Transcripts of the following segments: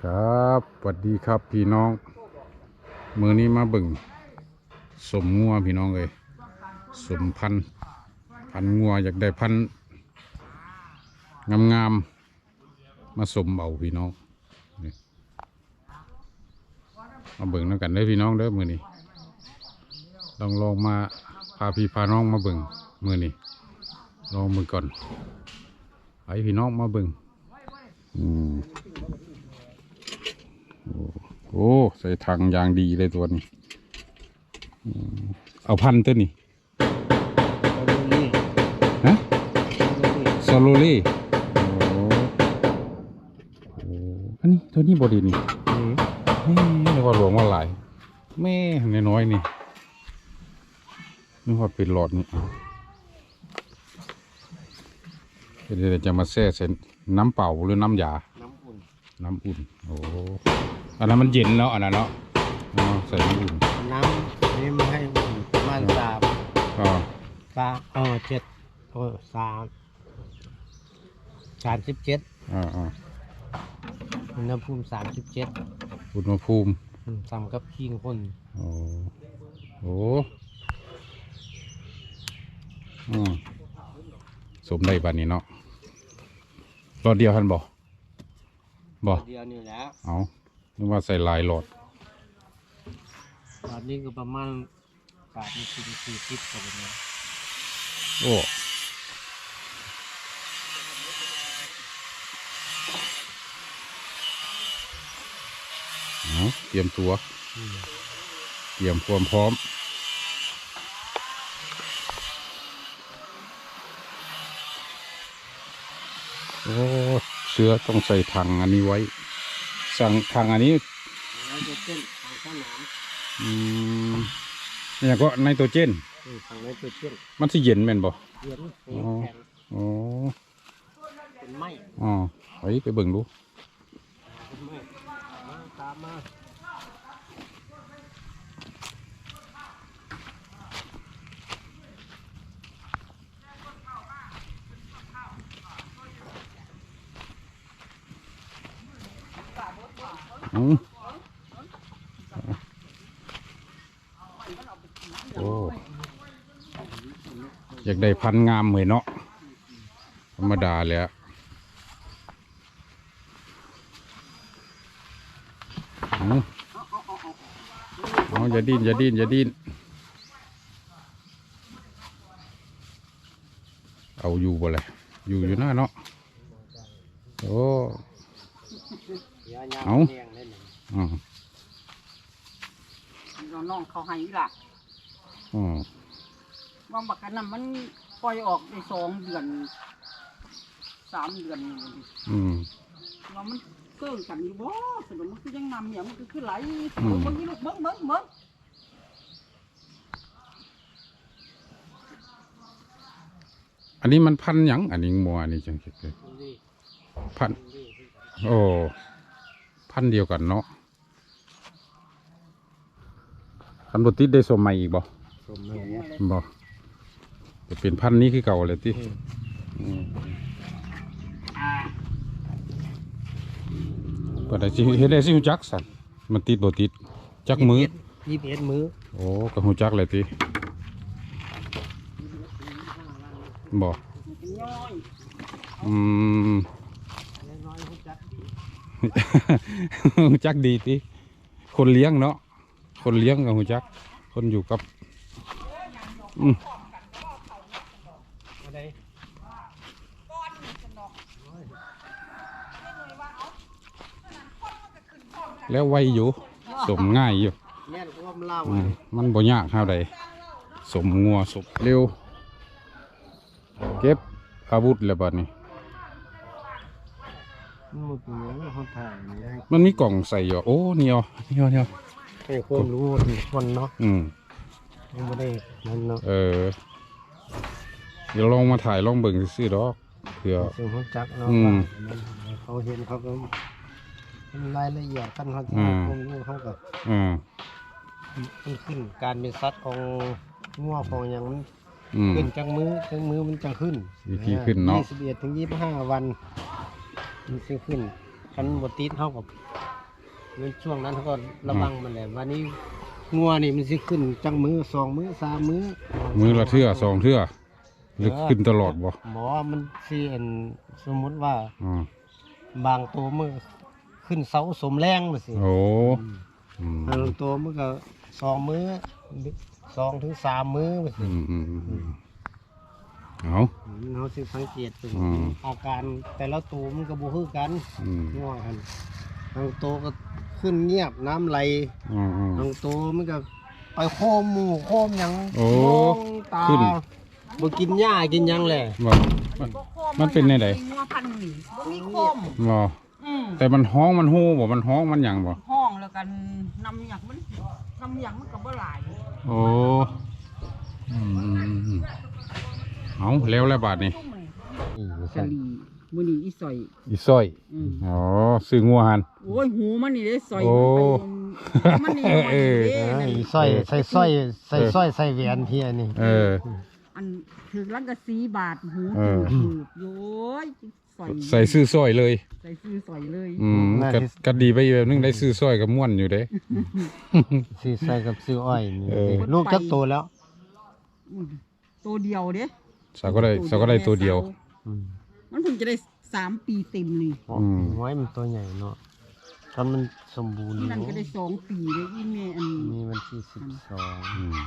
ครับสวัสดีครับพี่น้อง มือนี้มาเบิ่งสมงัวพี่น้องเลยสมพันธ์พันงัวอยากได้พันธุ์งามๆมาสมเบาพี่น้องมาเบิ่งน้ำกันได้พี่น้องเด้อมือนี้ลองลองมาพาพี่พาน้องมาเบิ่งมือนี้ลองมือก่อนไปพี่น้องมาเบิ่ง อืมโอ้ใส่ถังยางดีเลยตัวนี้ เอาพันตัวนี้ฮะซาโลเล่โอ้โอ้อันนี้ตัวนี้บอดีนี่แม่นึกว่าหลวงว่าหลายแม่น้อยๆนี่นึกว่าเป็นหลอดนี่เดี๋ยวจะมาแช่เส้น น้ำเปล่าหรือน้ำยา น้ำอุ่น น้ำอุ่น โอ้ อันนั้นมันเย็นแล้วอันนั้นเนาะอ๋อใส่น้ำอุ่น น้ำนี่มันให้อุ่นประมาณสามก็สามเออเจ็ดเออสามสามสิบเจ็ดอ่าอ่าอุณหภูมิสามสิบเจ็ดอุณหภูมิทำกับขี้คนโอ้โอ้อืมสมได้บันนี้เนาะ รอดเดียวทันบ่บ่เดียวนี่แหละเอานึกว่าใส่หลายหลอดตอนนี้ก็ประมาณสามสิบสี่สิบกว่าเลยโอ้เอาเตรียมตัว เตรียมความพร้อม อ้เสือต้องใส่ถังอันนี้ไว้ สั่งถังอันนี้แล้วจะเต้นทางสนามอืมเนี่ยก็ไนโตรเจนทางนี้ตัวเต้นมันสิเย็นแม่นบ่เย็นอ๋อแข็งอ๋อเป็นไม้อ๋อไปไปเบิ่งดู เป็นไม้มาตามมา อืม โอ้อยากได้พันงามเหมยเนาะธรรมดาเลยอะเอาอย่าดิ้นอย่าดิ้นอย่าดิ้นเอาอยู่บ่เลยอยู่อยู่หน้าเนาะโอ้เดี๋ยวยามเอา อ๋อน้องเขาให้ล่ะอ๋อว่าบักกันนั้นมันปล่อยออกได้สองเดือนสามเดือนนี่ดิอืม ว่ามันเกินกันอยู่บ่สนุกมันคือยังนำอย่างมันก็คือไหลอืมเบิ่งนี่ลูกเบิ่งเบิ่งเบิ่งอันนี้มันพันธุ์หยังอันนี้มัวอันนี้จังคิดเลยนี่พันธุ์นี่โอ้ พันธุ์เดียวกันเนาะ พันธุ์บติดได้สมใหม่อีกบ่สมเลยนะบ่จะเป็นพันธุ์นี้คือเก่าเลยติอืมอืมก็ได้สิเฮ็ดได้สิฮู้จักสั่นมันติดบ่ติดจักมือยี่สิบเอ็ดมือโอ้ก็ฮู้จักเลยติบ่เป็นย่อยอืมน้อยๆรู้จักหูจักดีติคนเลี้ยงเนาะ คนเลี้ยงกับหูจัก คนอยู่กับอืมแล้วไวอยู่ สมง่ายอยู่ มันบ่ยากเท่าใดสมงัวสมเร็ว เก็บอาวุธแล้วบัดนี้ มันหมดเนื้อเขาถ่ายนี่ให้มันมีกล่องใส่อยู่ โอ้เนี่ยวเนี่ยวเนี่ยว ให้ความรู้ทุกคนเนาะอืมยังไม่ได้นั่นเนาะเออ เดี๋ยวลองมาถ่ายลองเบิ่งซื่อๆดอกเผื่อ ซึ่งเขาจักเนาะอืมว่าเขาเห็นเขาก็เป็นรายละเอียดกันเขาจะอืให้มความรู้เขากับอ่ามันขึ้น การเป็นสัตว์ของงัวของอย่างมันอืม ขึ้นจังมือจังมือมันจะขึ้นวิธีขึ้นเนาะ ยี่สิบเอ็ดถึงยี่สิบห้าวัน มันจะขึ้นคันบติดเท่ากับ ในช่วงนั้นเขาก็ระวังมันแหละวันนี้งัวนี่มันสิขึ้นจังมือสองมือสามมือมือละเทื่อสองเทื่อหรือขึ้นตลอดบ่หมอมันสิเอ็นสมมุติว่าอ๋อบางตัวมือขึ้นเสาสมแรงมาสิโอ้อืมบางตัวมันก็สองมือสองถึงสามมือมาสิอืมอืมอืมเอา เราสิสังเกตถึงอืม อาการแต่ละตัวมันก็บ่คือกันอืมง่วงกันบางตัวก็ ขึ้นเงียบน้ำไหลอืมอืมบางตัวมันก็ไปโคมหมูโคมหยังโอ้มองตาขึ้น บ่กินหญ้ากินหยังแหละบ่มัน มันเป็นไงใดงัวพันธุ์นี่บ่มีโคมบ่อืมแต่มันฮ้องมันฮู้บ่มันฮ้องมันหยังบ่ห้องแล้วกันนำหยังมันนำหยังมันก็บ่หลายโอ้อืมอืมอืมอืมเอาแล้วแล้วบาทนี่ซุ่มนี่อีสลี มื้อนี้อีสอย อีซ้อยอืมอ๋อซื้องัวหัน โอ้ยหูมันนี่เด้สอยโอ้ มันไปมันนี่น้อยเออเด้อ่านั่นอีสร้อยใส่สร้อยใส่สร้อยใส่แหวนเพียนี่เออ อันถึงลังกะสีบาทหูเออถูกโย้ยสอยใส่ซื้อซ้อยเลย ใส่ซื้อสอยเลยอืมก็ก็ดีไปอีกแบบนึงได้ซื้อซ้อยกับม่วนอยู่เด้ซื้อใส่กับซื้ออ้อยนี่เออ ลูกจักโตแล้วอืมตัวเดียวเด้สาวก็ได้สาวก็ได้ตัวเดียว อืม มันเพิ่งจะได้สามปีเต็มนี่อืม ไว้มันตัวใหญ่เนาะตอนมันสมบูรณ์นี่อยู่นั่นก็ได้สองปีเลยอีเมอันมีวันที่สิบสองอืม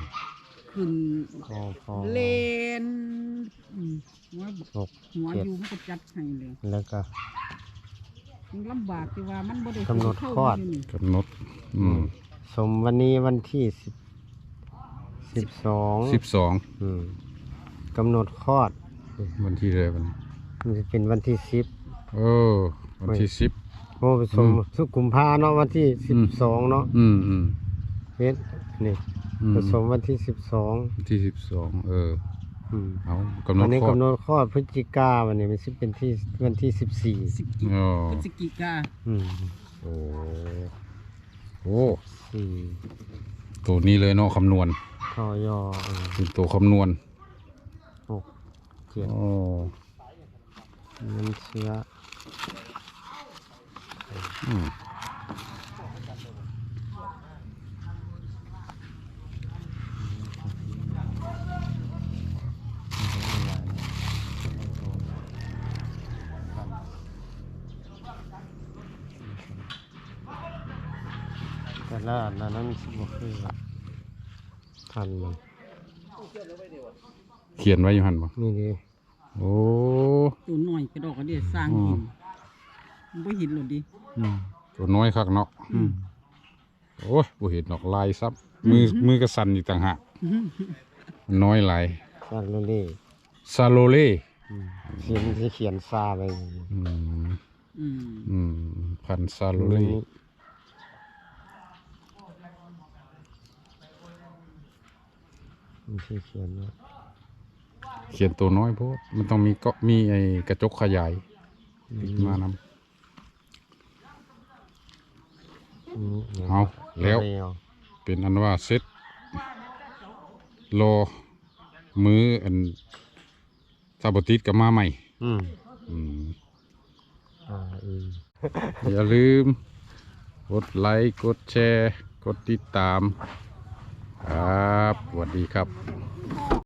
ขึ้นพอพอเลนอืมหัวหกหัวอยู่มันก็จัดให้เลยแล้วก็ มันลำบากที่ว่ามันบ่ได้กำหนดเข้าคลอดยู่นี่กำหนดอืมสมวันนี้วันที่สิบสิบสองสิบสองอืมกำหนดคลอดวันที่อะไรวัน มันจะเป็นวันที่สิบเออวันที่สิบโอ้ผสมอืมสุกุมภาเนาะวันที่อืสิบมสองเนาะอืมอืมเฮ็ดนี่อืมผสมวันที่สิบสองวันที่สิบสองเอออืมเอากำหนวัดนนี้ข้อกำหนดคลอดพฤศจิกาวันนี้มันสิเป็นที่วันที่สิบสี่สิกิอ๋อพฤศจิกาอืมโอ้โอ้สี่ตัวนี้เลยเนาะคำนวณทอยอเออเป็นตัวคำนวณหกเจ็ด โอ้เงินเชื้ออืมแต่ละอันนั้นสิบคือพันมันเขียนไว้อยู่หันบ่นี่ดิ โอ้ตัวหน่อยกระดอกกระเดียสร้างอืมหินมันบ่เห็นหรอกดิอืมตัวน้อยคักเนาะอืมโอ้ยบ่เห็นดอกลายซับมือมือกระสันอีกต่างหากน้อยหลายซาโลเล่ซาโลเล่อืมเขียนที่เขียนซาไปอืมอืมอืมพันซาโลเล่นี่มันที่เขียนว่า เขียนตัวน้อยโพดมันต้องมีเก็มีไอ้กระจกขยายติดมานำอืมนี่ยเอาแล้วเร็วเป็นอันว่าเซ็ตรอมืออันซาบติดกับมาใหม่อืมอืมอ่าอืมอย่าลืม กดไลค์ กดแชร์ กดติดตาม ครับสวัสดีครับ